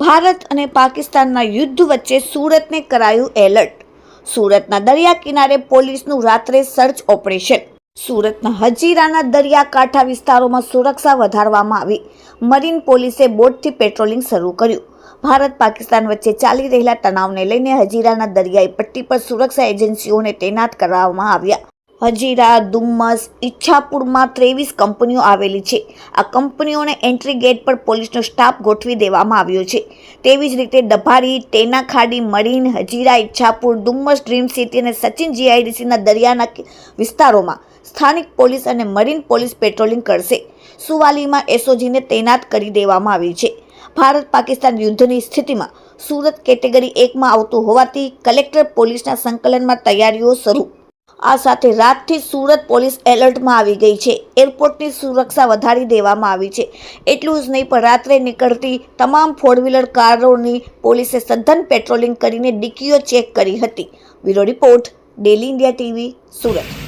ભારત અને પાકિસ્તાનના યુદ્ધ વચ્ચે સુરતને કરાયું એલર્ટ. સુરતના દરિયા કિનારે પોલીસનું રાત્રે સર્ચ ઓપરેશન. સુરતના હજીરાના દરિયાકાંઠા વિસ્તારોમાં સુરક્ષા વધારવામાં આવી. મરીન પોલીસે બોટથી પેટ્રોલિંગ શરૂ કર્યું. ભારત પાકિસ્તાન વચ્ચે ચાલી રહેલા તણાવને લઈને હજીરાના દરિયાઈ પટ્ટી પર સુરક્ષા એજન્સીઓને તૈનાત કરવામાં આવ્યા. હજીરા ડુમ્મસ ઈચ્છાપુરમાં ત્રેવીસ કંપનીઓ આવેલી છે. આ કંપનીઓને એન્ટ્રી ગેટ પર પોલીસનો સ્ટાફ ગોઠવી દેવામાં આવ્યો છે. તેવી જ રીતે ડભારી તેનાખાડી, marine, Hazira, Ichchhapur Dumas Dream City અને સચિન જીઆઈડીસીના દરિયાના વિસ્તારોમાં સ્થાનિક પોલીસ અને મરીન પોલીસ પેટ્રોલિંગ કરશે. સુવાલીમાં એસઓજીને તૈનાત કરી દેવામાં આવી છે. ભારત પાકિસ્તાન યુદ્ધની સ્થિતિમાં સુરત કેટેગરી એકમાં આવતું હોવાથી કલેક્ટર પોલીસના સંકલનમાં તૈયારીઓ શરૂ આ સાથે રાતથી સુરત પોલીસ એલર્ટમાં આવી ગઈ છે. એરપોર્ટની સુરક્ષા વધારી દેવામાં આવી છે. એટલું જ નહીં, પણ રાત્રે નીકળતી તમામ ફોર વ્હીલર કારોની પોલીસે સઘન પેટ્રોલિંગ કરીને ડીકીઓ ચેક કરી હતી. Bureau report, daily India TV, Surat.